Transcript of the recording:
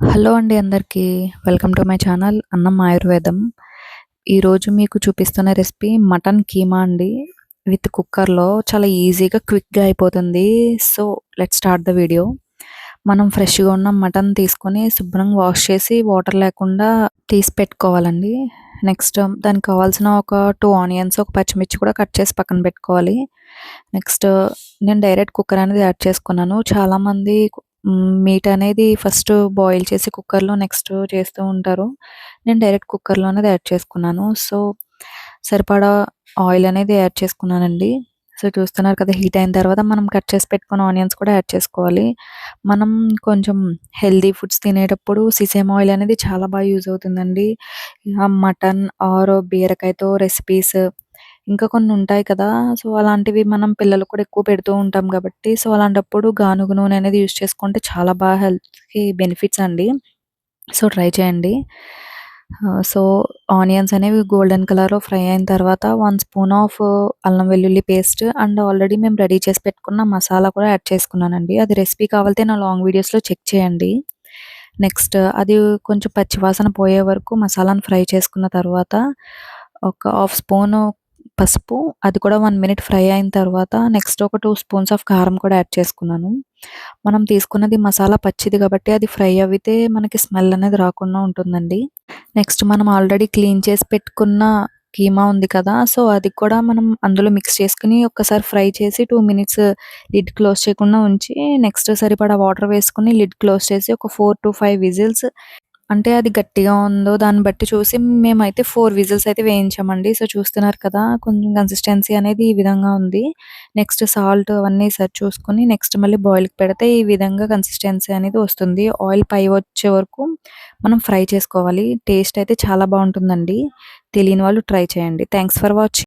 Hello అండి అందరికీ. Welcome to my channel అన్నం ఆయుర్వేదం. ఈరోజు మీకు చూపిస్తున్న రెసిపీ మటన్ కీమా అండి. విత్ కుక్కర్లో చాలా ఈజీగా క్విక్గా అయిపోతుంది. So let start the video. మనం ఫ్రెష్గా ఉన్న మటన్ తీసుకొని శుభ్రంగా వాష్ చేసి వాటర్ లేకుండా తీసి పెట్టుకోవాలండి. నెక్స్ట్ దానికి కావాల్సిన ఒక టూ ఆనియన్స్ ఒక పచ్చిమిర్చి కూడా కట్ చేసి పక్కన పెట్టుకోవాలి. నెక్స్ట్ నేను డైరెక్ట్ కుక్కర్ అనేది యాడ్ చేసుకున్నాను. చాలామంది మీట్ అనేది ఫస్ట్ బాయిల్ చేసి కుక్కర్లో నెక్స్ట్ చేస్తూ ఉంటారు. నేను డైరెక్ట్ కుక్కర్లో అనేది యాడ్ చేసుకున్నాను. సో సరిపడా ఆయిల్ అనేది యాడ్ చేసుకున్నానండి. సో చూస్తున్నారు కదా హీట్ అయిన తర్వాత మనం కట్ చేసి పెట్టుకున్న ఆనియన్స్ కూడా యాడ్ చేసుకోవాలి. మనం కొంచెం హెల్దీ ఫుడ్స్ తినేటప్పుడు సిసేమ్ ఆయిల్ అనేది చాలా బాగా యూజ్ అవుతుందండి. మటన్ ఆర్ బీరకాయతో రెసిపీస్ ఇంకా కొన్ని ఉంటాయి కదా. సో అలాంటివి మనం పిల్లలకు కూడా ఎక్కువ పెడుతూ ఉంటాం కాబట్టి సో అలాంటప్పుడు గానుగ నూనె అనేది యూస్ చేసుకుంటే చాలా బాగా హెల్త్కి బెనిఫిట్స్ అండి. సో ట్రై చేయండి. సో ఆనియన్స్ అనేవి గోల్డెన్ కలర్లో ఫ్రై అయిన తర్వాత వన్ స్పూన్ ఆఫ్ అల్లం వెల్లుల్లి పేస్ట్ అండ్ ఆల్రెడీ మేము రెడీ చేసి పెట్టుకున్న మసాలా కూడా యాడ్ చేసుకున్నానండి. అది రెసిపీ కావాలితే నా లాంగ్ వీడియోస్లో చెక్ చేయండి. నెక్స్ట్ అది కొంచెం పచ్చివాసన పోయే వరకు మసాలాను ఫ్రై చేసుకున్న తర్వాత ఒక హాఫ్ స్పూన్ పసుపు అది కూడా వన్ మినిట్ ఫ్రై అయిన తర్వాత నెక్స్ట్ ఒక టూ స్పూన్స్ ఆఫ్ కారం కూడా యాడ్ చేసుకున్నాను. మనం తీసుకున్నది మసాలా పచ్చిది కాబట్టి అది ఫ్రై అవితే మనకి స్మెల్ అనేది రాకుండా ఉంటుందండి. నెక్స్ట్ మనం ఆల్రెడీ క్లీన్ చేసి పెట్టుకున్న కీమా ఉంది కదా సో అది కూడా మనం అందులో మిక్స్ చేసుకుని ఒక్కసారి ఫ్రై చేసి టూ మినిట్స్ లిడ్ క్లోజ్ చేయకుండా ఉంచి నెక్స్ట్ సరిపడా వాటర్ వేసుకుని లిడ్ క్లోజ్ చేసి ఒక ఫోర్ టు ఫైవ్ విజిల్స్ అంటే అది గట్టిగా ఉందో దాన్ని బట్టి చూసి మేమైతే ఫోర్ విజిల్స్ అయితే వేయించామండి. సో చూస్తున్నారు కదా కొంచెం కన్సిస్టెన్సీ అనేది ఈ విధంగా ఉంది. నెక్స్ట్ సాల్ట్ అవన్నీ సరి చూసుకొని నెక్స్ట్ మళ్ళీ బాయిల్కి పెడితే ఈ విధంగా కన్సిస్టెన్సీ అనేది వస్తుంది. ఆయిల్ పై వచ్చే వరకు మనం ఫ్రై చేసుకోవాలి. టేస్ట్ అయితే చాలా బాగుంటుందండి. తెలియని వాళ్ళు ట్రై చేయండి. Thanks for watching